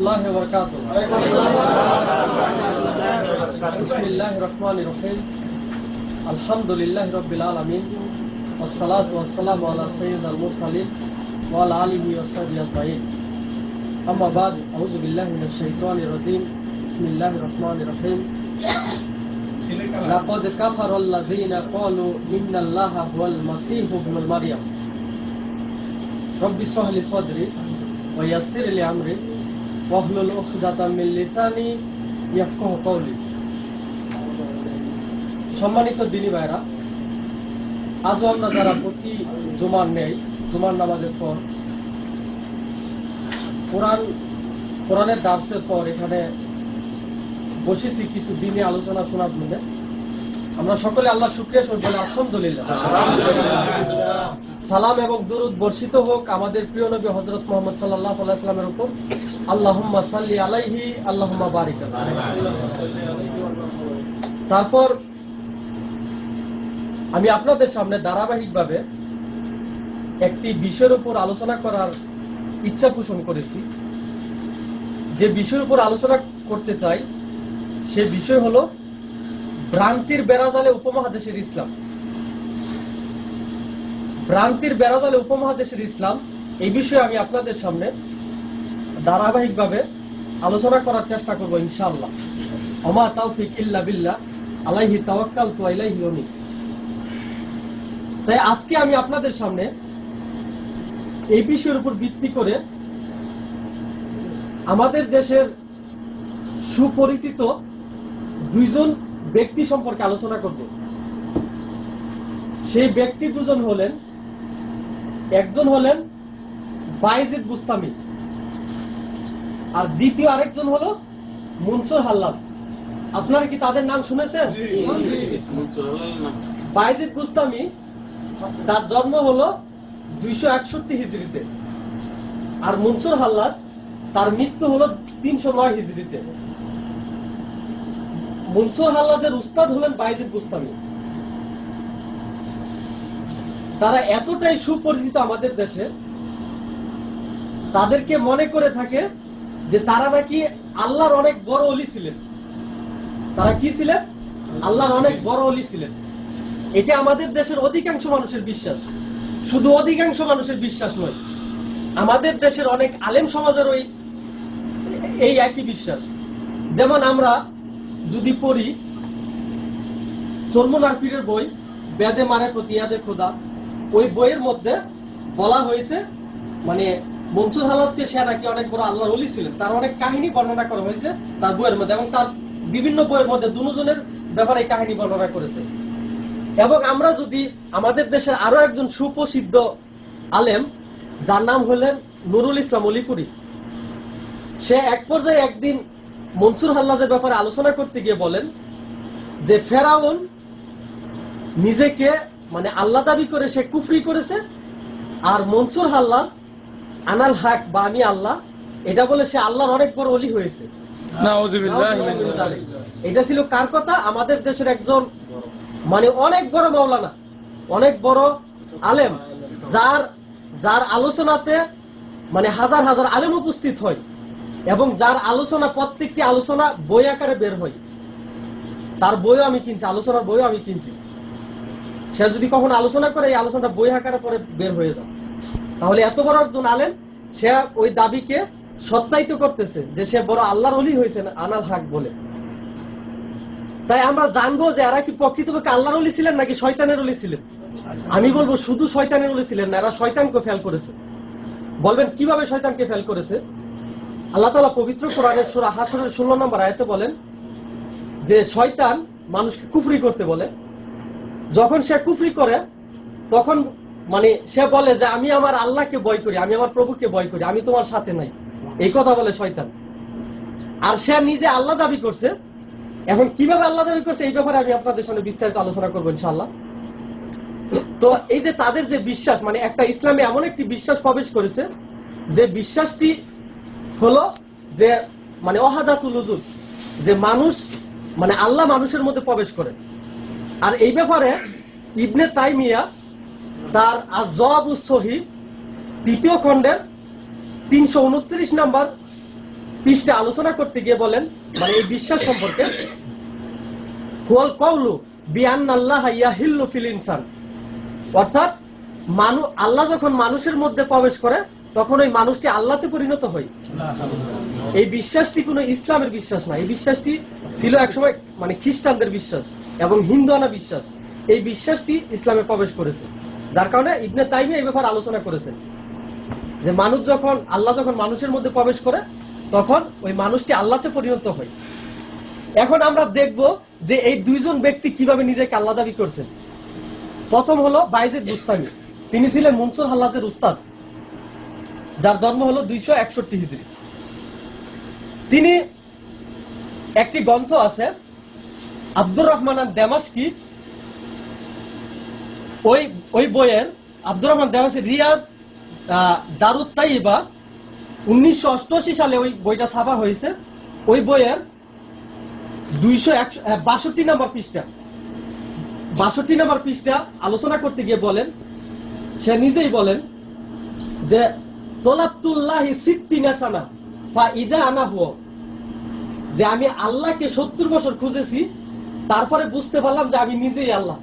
الله وبركاته. بسم الله الرحمن الرحيم. الحمد لله رب العالمين والصلاة والسلام على سيد المرسلين وعلى آله وصحبه أجمعين. أما بعد أعوذ بالله من الشيطان الرجيم. بسم الله الرحمن الرحيم. لقد كفر الذين قالوا إن الله هو المسيح ابن مريم. رب اشرح لي صدري ويسر لي أمري. ওয়াহলুল উকদাতাম মিন লিসানি ইয়াফকাহু কওলি সম্মানিত দিনী ভাইরা, আজও আমরা যারা প্রতি জুমার নেই, জুমার নামাজের পর, কোরআন, কোরআনের দার্সের পর এখানে বসেছি, কিছু দিনে আলোচনা শোনার জন্য। আমরা সকলে আল্লাহ শুক্রিয়া সহ বলে আলহামদুলিল্লাহ। সালাম এবং দুরুদ বর্ষিত হোক আমাদের প্রিয় নবী হজরত মোহাম্মদ সাল্লাহ আলাইস্লামের উপর। আল্লাহুম্মা সাল্লি আলাইহি, আল্লাহুম্মা বারিক তারপর আমি আপনাদের সামনে ধারাবাহিকভাবে একটি বিষয়ের উপর আলোচনা করার ইচ্ছা পোষণ করেছি। যে বিষয়ের উপর আলোচনা করতে চাই, সে বিষয় হলো ভ্রান্তির বেড়াজালে উপমহাদেশের ইসলাম। ভ্রান্তির বেড়াজালে উপমহাদেশের ইসলাম এই বিষয়ে আমি আপনাদের সামনে ধারাবাহিকভাবে আলোচনা করার চেষ্টা করব, ইনশাআল্লাহ। অমা তাওফিক ইল্লা আলাইহি তাওয়াক্কাল তু আলাইহি তাই আজকে আমি আপনাদের সামনে এই বিষয়ের উপর ভিত্তি করে আমাদের দেশের সুপরিচিত দুইজন ব্যক্তি সম্পর্কে আলোচনা করব। সেই ব্যক্তি দুজন হলেন একজন হলেন বাইজিদ বুস্তামি আর দ্বিতীয় আরেকজন হলো মুনসুর হাল্লাস আপনারা কি তাদের নাম শুনেছেন? বাইজিদ বুস্তামি তার জন্ম হলো দুইশো একষট্টি হিজড়িতে। আর মুনসুর হাল্লাস তার মৃত্যু হলো তিনশো নয় হিজড়িতে। মনসুর হাল্লাজের উস্তাদ হলেন বাইজিদ বুস্তামি তারা এতটাই সুপরিচিত আমাদের দেশে, তাদেরকে মনে করে থাকে যে তারা নাকি আল্লাহর অনেক বড় অলি ছিলেন। তারা কি ছিলেন? আল্লাহর অনেক বড় অলি ছিলেন। এটা আমাদের দেশের অধিকাংশ মানুষের বিশ্বাস। শুধু অধিকাংশ মানুষের বিশ্বাস নয়, আমাদের দেশের অনেক আলেম সমাজের ওই এই একই বিশ্বাস। যেমন আমরা যদি পড়ি, চর্মনার পীরের বই, বেদে মারে প্রতিয়াদে খোদা, ওই বইয়ের মধ্যে বলা হয়েছে মানে মনসুর হালাসকে সে নাকি অনেক বড় আল্লাহর অলি ছিলেন। তার অনেক কাহিনী বর্ণনা করা হয়েছে তার বইয়ের মধ্যে এবং তার বিভিন্ন বইয়ের মধ্যে দুজনের ব্যাপারে কাহিনী বর্ণনা করেছে। এবং আমরা যদি আমাদের দেশের আরও একজন সুপ্রসিদ্ধ আলেম, যার নাম হলেন নুরুল ইসলাম অলিপুরি, সে এক পর্যায়ে একদিন মনসুর হাল্লাজের ব্যাপারে আলোচনা করতে গিয়ে বলেন যে ফেরাউন নিজেকে মানে আল্লাহ দাবি করে সে কুফরি করেছে আর মনসুর হাল্লাজ আনাল হাক বা আমি আল্লাহ এটা বলে সে আল্লাহর অনেক বড় অলি হয়েছে। এটা ছিল কার কথা? আমাদের দেশের একজন মানে অনেক বড় মাওলানা অনেক বড় আলেম যার যার আলোচনাতে মানে হাজার হাজার আলেম উপস্থিত হয়। এবং যার আলোচনা, প্রত্যেকটি আলোচনা বই আকারে বের হয়। তার বইও আমি কিনছি, আলোচনার বইও আমি কিনছি। সে যদি কখনো আলোচনা করে, এই আলোচনাটা বই আকারে পরে বের হয়ে যাবে। তাহলে এত বড় একজন আলেম, সে ওই দাবিকে সত্যায়িত করতেছে যে সে বড় আল্লাহর অলি হয়েছে আনাল হাক বলে। তাই আমরা জানব যে এরা কি প্রকৃতপক্ষে আল্লাহর অলি ছিলেন নাকি শয়তানের অলি ছিলেন? আমি বলব শুধু শয়তানের অলি ছিলেন না, এরা শয়তানকে ফেল করেছে। বলবেন, কীভাবে শয়তানকে ফেল করেছে? আল্লাহ তালা পবিত্র কোরআনের সুরা হাসরের ষোলো নম্বর আয়তে বলেন যে শয়তান মানুষকে কুফরি করতে বলে। যখন সে কুফরি করে, তখন মানে সে বলে যে, আমি আমার আল্লাহকে বয় করি, আমি আমার প্রভুকে বয় করি, আমি তোমার সাথে নাই। এই কথা বলে শয়তান। আর সে নিজে আল্লাহ দাবি করছে। এখন কীভাবে আল্লাহ দাবি করছে এই ব্যাপারে আমি আপনাদের সামনে বিস্তারিত আলোচনা করব ইনশাল্লাহ তো এই যে তাদের যে বিশ্বাস মানে একটা ইসলামে এমন একটি বিশ্বাস প্রবেশ করেছে যে, বিশ্বাসটি হলো যে মানে অহাদাতুল উজুদ যে মানুষ মানে আল্লাহ মানুষের মধ্যে প্রবেশ করে। আর এই ব্যাপারে ইবনে তাইমিয়া তার আজব সহি তৃতীয় খণ্ডের তিনশো উনত্রিশ নাম্বার পৃষ্ঠে আলোচনা করতে গিয়ে বলেন মানে এই বিশ্বাস সম্পর্কে, হুয়াল কওলু বিআন আল্লাহ ইয়াহিল্লু ফিল ইনসান। অর্থাৎ মানু, আল্লাহ যখন মানুষের মধ্যে প্রবেশ করে তখন ওই মানুষটি আল্লাহতে পরিণত হয়। এই বিশ্বাসটি কোনো ইসলামের বিশ্বাস না এই বিশ্বাসটি ছিল একসময় মানে খ্রিস্টানদের বিশ্বাস এবং হিন্দুয়ানা বিশ্বাস। এই বিশ্বাসটি ইসলামে প্রবেশ করেছে যার কারণে ইবনে তাইমে এই ব্যাপারে আলোচনা করেছেন। যে মানুষ যখন আল্লাহ যখন মানুষের মধ্যে প্রবেশ করে তখন ওই মানুষটি আল্লাহতে পরিণত হয়। এখন আমরা দেখব যে এই দুইজন ব্যক্তি কীভাবে নিজেকে আল্লাহ দাবি করছেন। প্রথম হলো বাইজেদ বুস্তামি তিনি ছিলেন মনসুর হাল্লাজের উস্তাদ। যার জন্ম হলো দুইশো একষট্টি হিজড়ি। তিনি একটি গ্রন্থ আছে, আব্দুর রহমান দেমাসকি ওই ওই বইয়ের আব্দুর রহমান দেমাসকি রিয়াজ দারুত তাইবা উনিশশো অষ্টআশি সালে ওই বইটা ছাপা হয়েছে। ওই বইয়ের দুইশো একশো বাষট্টি নম্বর পৃষ্ঠা। বাষট্টি নম্বর পৃষ্ঠা আলোচনা করতে গিয়ে বলেন, সে নিজেই বলেন যে যে আমি আল্লাহকে সত্তর বছর খুঁজেছি, তারপরে বুঝতে পারলাম যে আমি নিজেই আল্লাহ।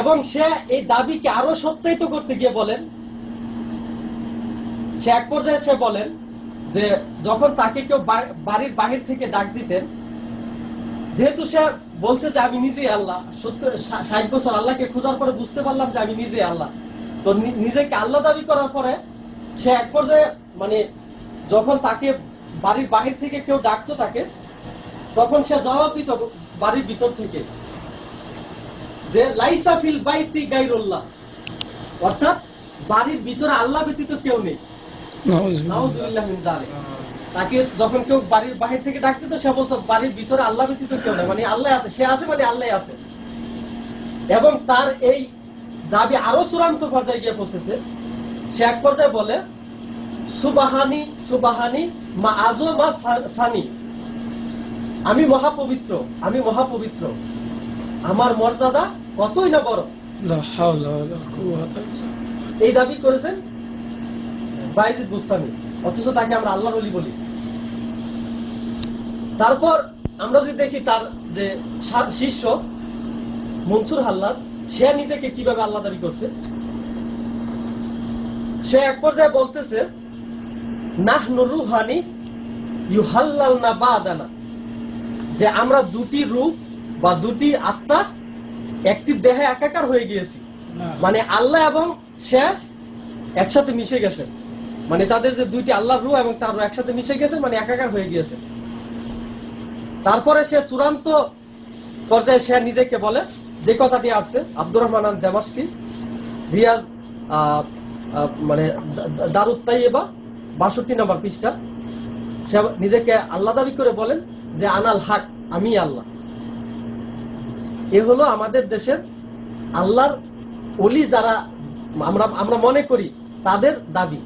এবং সে এই দাবিকে আরও সত্যায়িত করতে গিয়ে বলেন, সে এক পর্যায়ে সে বলেন যে, যখন তাকে কেউ বাড়ির বাহির থেকে ডাক দিতেন, যেহেতু সে বলছে যে আমি নিজেই আল্লাহ। সত্তর ষাট বছর আল্লাহকে খোঁজার পরে বুঝতে পারলাম যে আমি নিজেই আল্লাহ। তো নিজেকে আল্লাহ দাবি করার পরে সে এক পর্যায়ে মানে যখন তাকে বাড়ির বাহির থেকে কেউ ডাকতো তাকে তখন সে জবাব দিত বাড়ির ভিতর থেকে যে লাইসা ফিল বাইতি গাইরুল্লাহ। অর্থাৎ বাড়ির ভিতরে আল্লাহ ব্যতীত কেউ নেই। নাউজুবিল্লাহ মিন যালিক। তাকে যখন কেউ বাড়ির বাহির থেকে ডাকতে তো সে বলতো বাড়ির ভিতরে আল্লাহ ব্যতীত কেউ না মানে আল্লাহ আছে সে আছে মানে আল্লাহ আছে। এবং তার এই দাবি আরও চূড়ান্ত পর্যায়ে গিয়ে পৌঁছেছে। সে এক পর্যায়ে বলে সুবাহানি সুবাহানি মা আজো মা সানি। আমি মহাপবিত্র আমি মহাপবিত্র। আমার মর্যাদা কতই না বড়? এই দাবি করেছেন বাইজিৎ বুস্তানি অথচ তাকে আমরা আল্লাহ বলি বলি। তারপর আমরা যদি দেখি তার যে শিষ্য মনসুর হাল্লাস সে নিজেকে কীভাবে আল্লাহ দাবি করছে? সে এক পর্যায়ে বলতেছে নাহ রুহানি ইউহাল্লাল না বাদানা যে আমরা দুটি রূপ বা দুটি আত্মা একটি দেহে একাকার হয়ে গিয়েছি। মানে আল্লাহ এবং সে একসাথে মিশে গেছে। মানে তাদের যে দুইটি আল্লাহর রূহ এবং তার একসাথে মিশে গেছে মানে একাকার হয়ে গিয়েছে। তারপরে সে চূড়ান্ত পর্যায়ে সে নিজেকে বলে, যে কথাটি আসছে, আব্দুর রহমান আল দেমাসকি রিয়াজ মানে দারুদ তাইয়েবা বাষট্টি নম্বর পৃষ্ঠা। সে নিজেকে আল্লাহ দাবি করে বলেন যে, আনাল হাক, আমি আল্লাহ। এ হলো আমাদের দেশের আল্লাহর অলি যারা আমরা আমরা মনে করি, তাদের দাবি।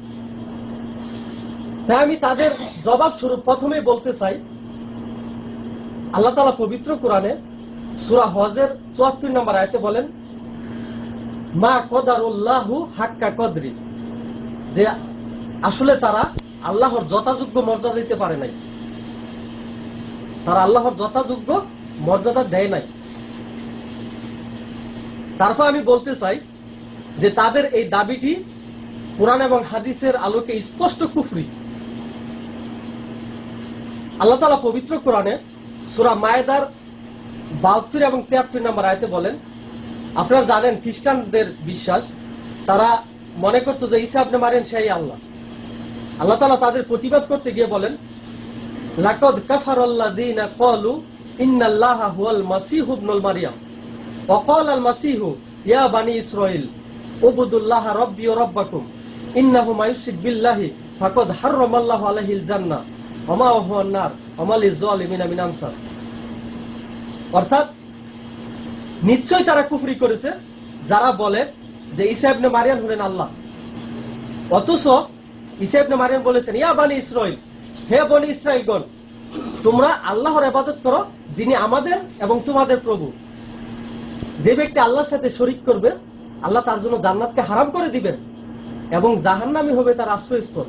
তাই আমি তাদের জবাব স্বরূপ প্রথমে বলতে চাই আল্লাহ তালা পবিত্র কোরআনে সুরা হজের চুয়াত্তর নম্বর আয়তে বলেন, মা কদারুল্লাহু হাক্কা কদরি যে আসলে তারা আল্লাহর যথাযোগ্য মর্যাদা দিতে পারে নাই। তারা আল্লাহর যথাযোগ্য মর্যাদা দেয় নাই। তারপর আমি বলতে চাই যে তাদের এই দাবিটি কোরআন এবং হাদিসের আলোকে স্পষ্ট কুফরি। আল্লাহ তালা পবিত্র কোরআনে সুরা মায়েদার বাহাত্তর এবং তিয়াত্তর নম্বর আয়তে বলেন, আপনারা জানেন খ্রিস্টানদের বিশ্বাস, তারা মনে করত যে ইসা আপনি মারেন সেই আল্লাহ। আল্লাহ তালা তাদের প্রতিবাদ করতে গিয়ে বলেন, লাকদ কাফার কলু ইন্নাল্লাহ হুয়াল ইবনুল মারিয়াম অকল আল মাসিহু, ইয়া বানি ইসরাইল ওবুদুল্লাহ রব্বি ও রব্বাকুম, ইন্নাহু মায়ুশিক বিল্লাহি ফাকদ হাররামাল্লাহু আলাইহিল জান্নাহ ওমা অর্থাৎ নিশ্চয় তারা কুফরি করেছে, যারা বলে যে ইসা মারিয়ান হলেন আল্লাহ। অথচ ইসা মারিয়ান বলেছেন, ইয়া বানি ইসরাইল হে বনি ইসরাইলগণ তোমরা আল্লাহর আবাদত করো, যিনি আমাদের এবং তোমাদের প্রভু। যে ব্যক্তি আল্লাহর সাথে শরিক করবে, আল্লাহ তার জন্য জান্নাতকে হারাম করে দিবে এবং জাহান্নামি হবে তার আশ্রয়স্থল।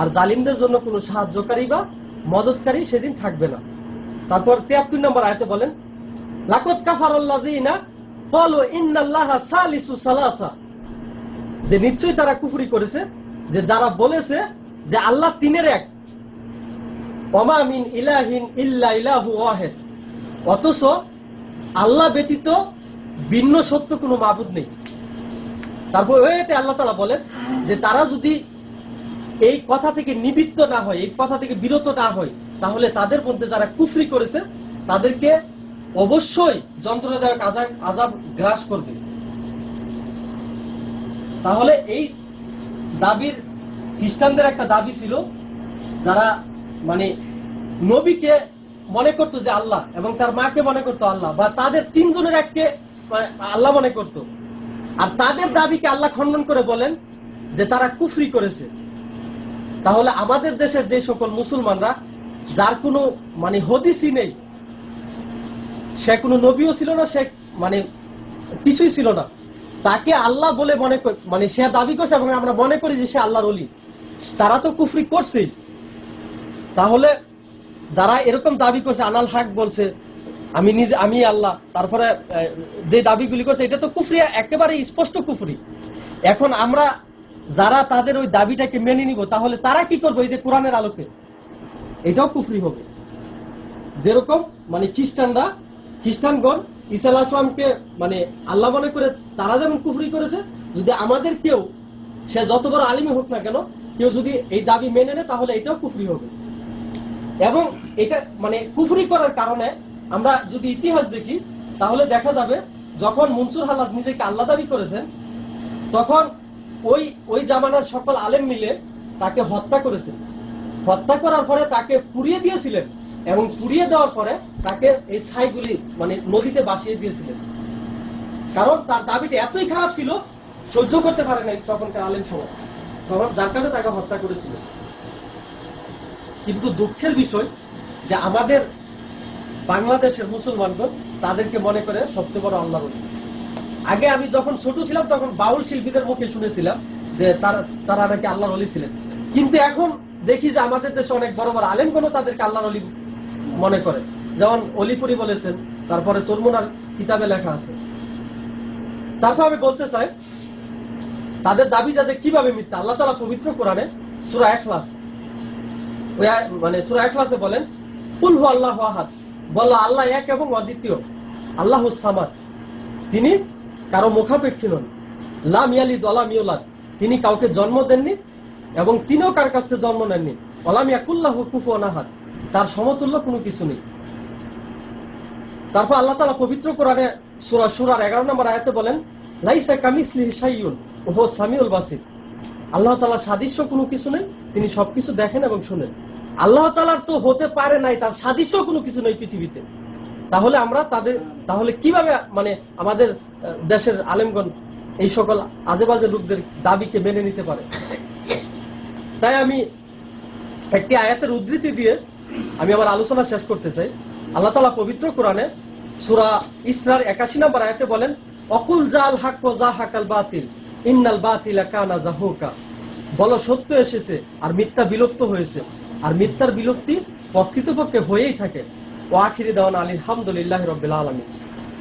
আর জালিমদের জন্য কোনো সাহায্যকারী বা মদতকারী সেদিন থাকবে না। তারপর তিয়াত্তর নম্বর আয়তে বলেন লাকত যে নিশ্চয়ই তারা করেছে, যে যারা বলেছে যে আল্লাহ তিনের এক। ওয়াহিদ। অথচ আল্লাহ ব্যতীত ভিন্ন সত্য কোনো মাবুদ নেই। তারপর ওইতে আল্লাহ তালা বলেন যে তারা যদি এই কথা থেকে নিবৃত্ত না হয়, এই কথা থেকে বিরত না হয়, তাহলে তাদের মধ্যে যারা কুফরি করেছে, তাদেরকে অবশ্যই যন্ত্রণাদায়ক আজাব আজাব গ্রাস করবে। তাহলে এই দাবির, খ্রিস্টানদের একটা দাবি ছিল, যারা মানে নবীকে মনে করতো যে আল্লাহ এবং তার মাকে মনে করতো আল্লাহ, বা তাদের তিনজনের এককে মানে আল্লাহ মনে করতো। আর তাদের দাবিকে আল্লাহ খণ্ডন করে বলেন যে তারা কুফরি করেছে। তাহলে আমাদের দেশের যে সকল মুসলমানরা, যার কোনো মানে হদিসই নেই, সে কোনো নবীও ছিল না, সে মানে কিছুই ছিল না। তাকে আল্লাহ বলে মনে মানে সে দাবি করছে এবং আমরা মনে করি যে সে আল্লাহর অলি তারা তো কুফরি করছেই। তাহলে যারা এরকম দাবি করছে, আনাল হাক বলছে, আমি নিজে, আমি আল্লাহ, তারপরে যে দাবিগুলি করছে, এটা তো কুফরি একেবারে স্পষ্ট কুফরি। এখন আমরা যারা তাদের ওই দাবিটাকে মেনে নিব, তাহলে তারা কি করবে এই যে কোরআনের আলোকে? এটাও কুফরি হবে। যেরকম মানে খ্রিস্টানরা, খ্রিস্টানগণ ঈসা আলাইহিস সালামকে মানে আল্লাহ মনে করে তারা যেমন কুফরি করেছে, যদি আমাদের কেউ, সে যত বড় আলিমই হোক না কেন, কেউ যদি এই দাবি মেনে নেয়, তাহলে এটাও কুফরি হবে। এবং এটা মানে কুফরি করার কারণে আমরা যদি ইতিহাস দেখি, তাহলে দেখা যাবে যখন মনসুর হালাত নিজেকে আল্লাহ দাবি করেছেন, তখন ওই ওই জামানার সকল আলেম মিলে তাকে হত্যা করেছেন হত্যা করার পরে তাকে পুড়িয়ে দিয়েছিলেন এবং পুড়িয়ে দেওয়ার পরে তাকে এই ছাইগুলি মানে নদীতে বাসিয়ে দিয়েছিলেন। কারণ তার দাবিটা এতই খারাপ ছিল, সহ্য করতে পারে নাই তখনকার আলেম সমাজ। তখন যার কারণে তাকে হত্যা করেছিলেন কিন্তু দুঃখের বিষয় যে আমাদের বাংলাদেশের মুসলমানগণ তাদেরকে মনে করে সবচেয়ে বড় আল্লাহ বলি। আগে আমি যখন ছোট ছিলাম, তখন বাউল শিল্পীদের মুখে শুনেছিলাম যে তারা নাকি আল্লাহর অলি ছিলেন। কিন্তু এখন দেখি যে আমাদের দেশে অনেক বড় বড় আলেমগণও তাদেরকে আল্লাহর অলি মনে করে। যেমন অলিপুরি বলেছেন, তারপরে চলমুনার কিতাবে লেখা আছে। তারপর আমি বলতে চাই, তাদের দাবিটা যে কীভাবে মিথ্যা? আল্লাহ তালা পবিত্র কোরআনে সুরা ওই আয়- মানে সুরা এখলাসে বলেন, কুল হু আল্লাহ আহাদ। বল আল্লাহ এক এবং অদ্বিতীয়। আল্লাহ সামাদ। তিনি কারও মুখাপেক্ষী নন। লাম ইয়ালিদ ইউলাদ তিনি কাউকে জন্ম দেননি এবং তিনিও কার কাছ থেকে জন্ম নেননি। ওলাম ইয়াকুল্লাহ আহাদ। তার সমতুল্য কোনো কিছু নেই। তারপর আল্লাহ তাআলা পবিত্র কোরআনে সূরা সূরার 11 নম্বর আয়াতে বলেন, লাইসা কামিসলিহি শাইউন ওহু সামিউল বাসির। আল্লাহ তাআলার সাদৃশ্য কোনো কিছু নেই, তিনি সবকিছু দেখেন এবং শুনেন। আল্লাহ তাআলার তো হতে পারে নাই, তার সাদৃশ্য কোনো কিছু নেই পৃথিবীতে। তাহলে আমরা তাদের, তাহলে কীভাবে মানে আমাদের দেশের আলেমগণ এই সকল আজেবাজে লোকদের দাবিকে মেনে নিতে পারে। তাই আমি একটি আয়াতের উদ্ধৃতি দিয়ে আমি আমার আলোচনা শেষ করতে চাই। আল্লাহ তালা পবিত্র কোরআনে সুরা ইসরার একাশি নম্বর আয়াতে বলেন, অকুল জাল হাক যা হাকাল বাতিল, ইন্নাল বাতিল কানা জাহুকা। বলো, সত্য এসেছে আর মিথ্যা বিলুপ্ত হয়েছে। আর মিথ্যার বিলুপ্তি প্রকৃতপক্ষে হয়েই থাকে। ও আখিরি দেওয়ান আলী আলহামদুলিল্লাহ রবিল আলমী